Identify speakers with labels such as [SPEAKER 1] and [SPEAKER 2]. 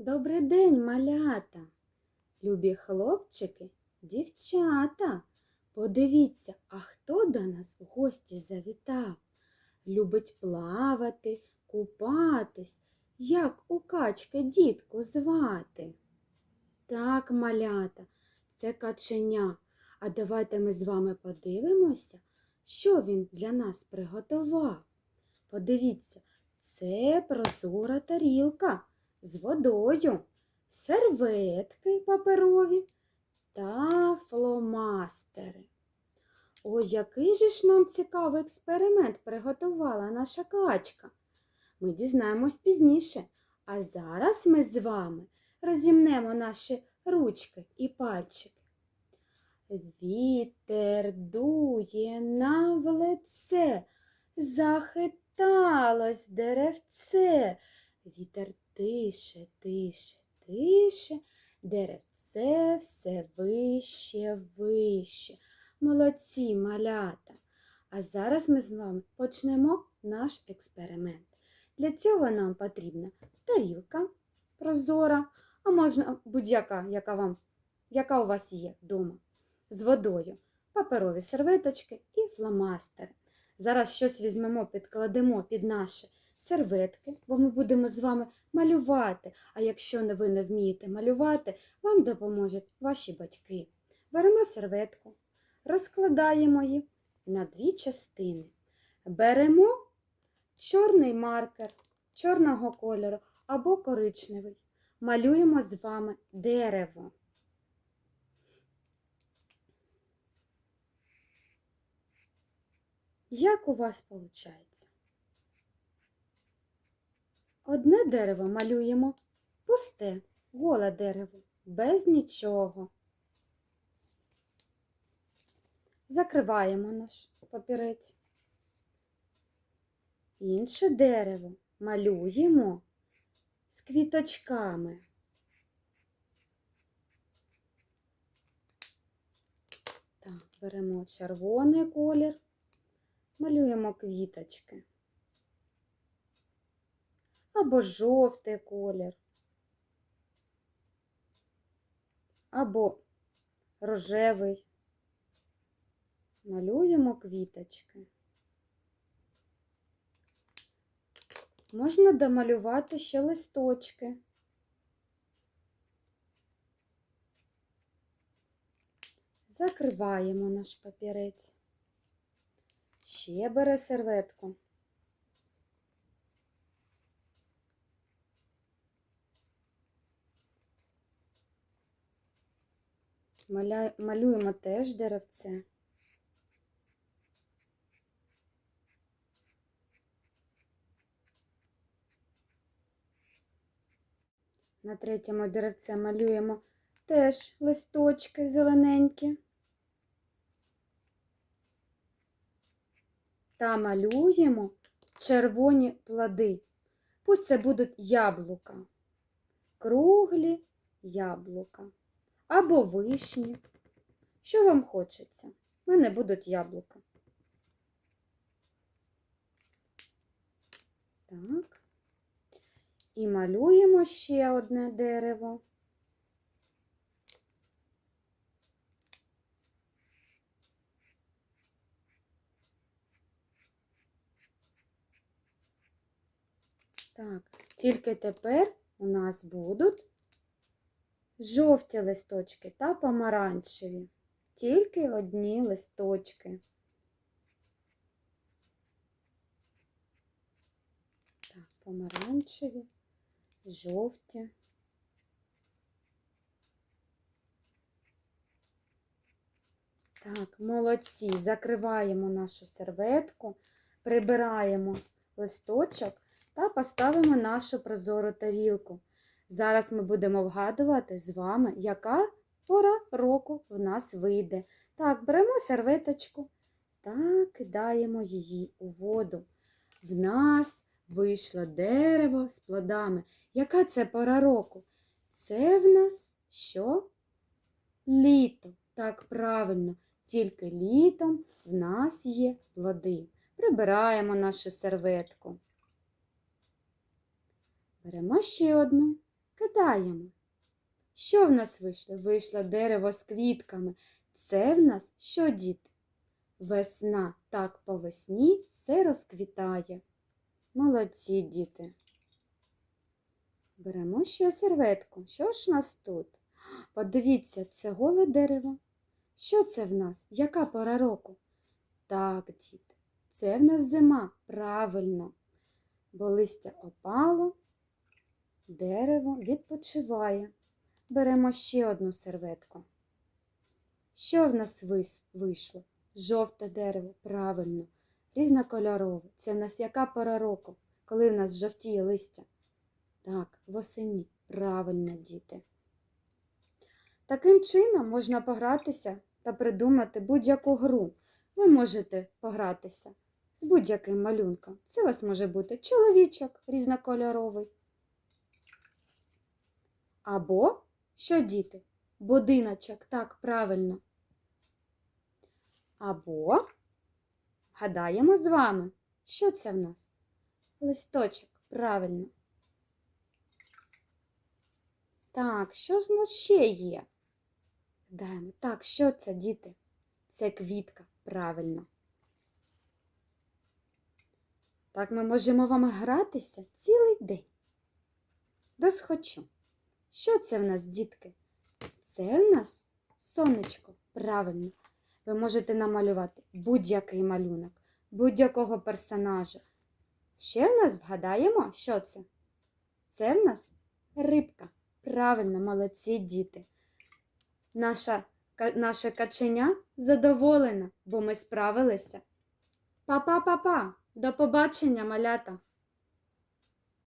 [SPEAKER 1] Добрий день, малята, любі хлопчики, дівчата. Подивіться, а хто до нас в гості завітав? Любить плавати, купатись, як у качки дітку звати. Так, малята, це каченя. А давайте ми з вами подивимося, що він для нас приготував. Подивіться, це прозора тарілка з водою, серветки паперові та фломастери. Ой, який же ж нам цікавий експеримент приготувала наша качка. Ми дізнаємось пізніше, а зараз ми з вами розімнемо наші ручки і пальчики. Вітер дує нам в лице, захиталось деревце. Вітер тише, тише, тише, деревце все вище, вище. Молодці малята. А зараз ми з вами почнемо наш експеримент. Для цього нам потрібна тарілка прозора, а можна будь-яка, яка, вам, яка у вас є вдома, з водою, паперові серветочки і фломастери. Зараз щось візьмемо, підкладемо під наші серветки, бо ми будемо з вами малювати. А якщо не ви не вмієте малювати, вам допоможуть ваші батьки. Беремо серветку, розкладаємо її на дві частини. Беремо чорний маркер чорного кольору або коричневий. Малюємо з вами дерево. Як у вас виходить? Одне дерево малюємо пусте, голе дерево, без нічого. Закриваємо наш папірець. Інше дерево малюємо з квіточками. Так, беремо червоний колір, малюємо квіточки. Або жовтий колір, або рожевий. Малюємо квіточки. Можна домалювати ще листочки. Закриваємо наш папірець. Ще бере серветку. Малюємо теж деревце. На третьому деревце малюємо теж листочки зелененькі. Та малюємо червоні плоди. Пусть це будуть яблука, круглі яблука або вишні. Що вам хочеться? У мене будуть яблука. Так. І малюємо ще одне дерево. Так, тільки тепер у нас будуть жовті листочки та помаранчеві. Тільки одні листочки. Так, помаранчеві, жовті. Так, молодці. Закриваємо нашу серветку, прибираємо листочок та поставимо нашу прозору тарілку. Зараз ми будемо вгадувати з вами, яка пора року в нас вийде. Так, беремо серветочку та кидаємо її у воду. В нас вийшло дерево з плодами. Яка це пора року? Це в нас що? Літо. Так, правильно, тільки літом в нас є плоди. Прибираємо нашу серветку. Беремо ще одну кидаємо. Що в нас вийшло? Вийшло дерево з квітками. Це в нас що, діти? Весна так по весні все розквітає. Молодці, діти. Беремо ще серветку. Що ж у нас тут? Подивіться, це голе дерево. Що це в нас? Яка пора року? Так, діти, це в нас зима, правильно. Бо листя опало, дерево відпочиває. Беремо ще одну серветку. Що в нас вийшло? Жовте дерево, правильно, різнокольорове. Це в нас яка пора року, коли в нас жовтіє листя? Так, восені, правильно, діти. Таким чином можна погратися та придумати будь-яку гру. Ви можете погратися з будь-яким малюнком. Це у вас може бути чоловічок різнокольоровий. Або, що діти? Будиночок, так, правильно. Або гадаємо з вами, що це в нас? Листочок, правильно. Так, що у нас ще є? Гадаємо. Так, що це, діти? Це квітка, правильно. Так ми можемо вам гратися цілий день. Досхочу. Що це в нас, дітки? Це в нас сонечко, правильно. Ви можете намалювати будь-який малюнок, будь-якого персонажа. Ще в нас вгадаємо, що це? Це в нас рибка. Правильно, молодці діти. Наша, ка- наше каченя задоволене, бо ми справилися. Па-па-па-па! До побачення, малята!